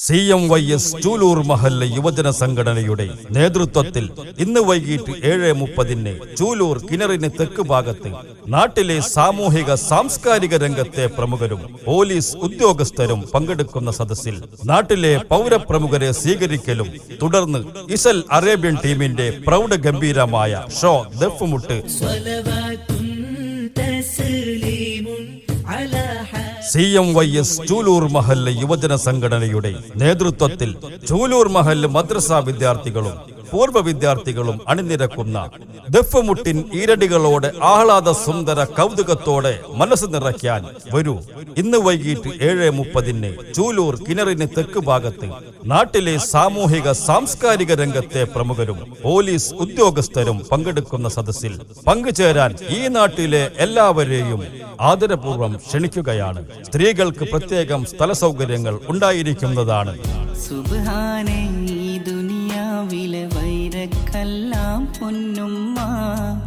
C M Y S Chuloor മഹല്ല് യുവജന സംഘടനയുടെ നേതൃത്വത്തിൽ ഇന്ന് വൈകിട്ട് ഏഴ് മുപ്പതിന് ചൂലൂർ കിണറിന് തെക്ക് ഭാഗത്ത് നാട്ടിലെ സാമൂഹിക സാംസ്കാരിക രംഗത്തെ പ്രമുഖരും പോലീസ് ഉദ്യോഗസ്ഥരും പങ്കെടുക്കുന്ന സദസ്സിൽ നാട്ടിലെ പൗരപ്രമുഖരെ സ്വീകരിക്കലും തുടർന്ന് ഇസൽ അറേബ്യൻ ടീമിന്റെ പ്രൗഢഗംഭീരമായ ഷോ ദഫ്മുട്ട്. C M Y S Chuloor മഹല്ല് യുവജന സംഘടനയുടെ നേതൃത്വത്തിൽ ചൂലൂർ മഹല്ല് മദ്രസ വിദ്യാർത്ഥികളും പൂർവ വിദ്യാർത്ഥികളും അണിനിരക്കുന്ന ദഫ്മുട്ടിൻ ഈരടികളോട് ആഹ്ലാദ സുന്ദര കൗതുകത്തോടെ മനസ്സ് നിറയ്ക്കാൻ വരൂ. ഇന്ന് വൈകിട്ട് ഏഴ് മുപ്പതിന് ചൂലൂർ കിണറിന് തെക്ക് ഭാഗത്ത് നാട്ടിലെ സാമൂഹിക സാംസ്കാരിക രംഗത്തെ പ്രമുഖരും പോലീസ് ഉദ്യോഗസ്ഥരും പങ്കെടുക്കുന്ന സദസ്സിൽ പങ്കുചേരാൻ ഈ നാട്ടിലെ എല്ലാവരെയും ആദരപൂർവം ക്ഷണിക്കുകയാണ്. സ്ത്രീകൾക്ക് പ്രത്യേകം സ്ഥല സൗകര്യങ്ങൾ ഉണ്ടായിരിക്കുന്നതാണ്. സുബാനേ ഈ விழாவில வைரக்கல்லாம் பொன்னும்மா.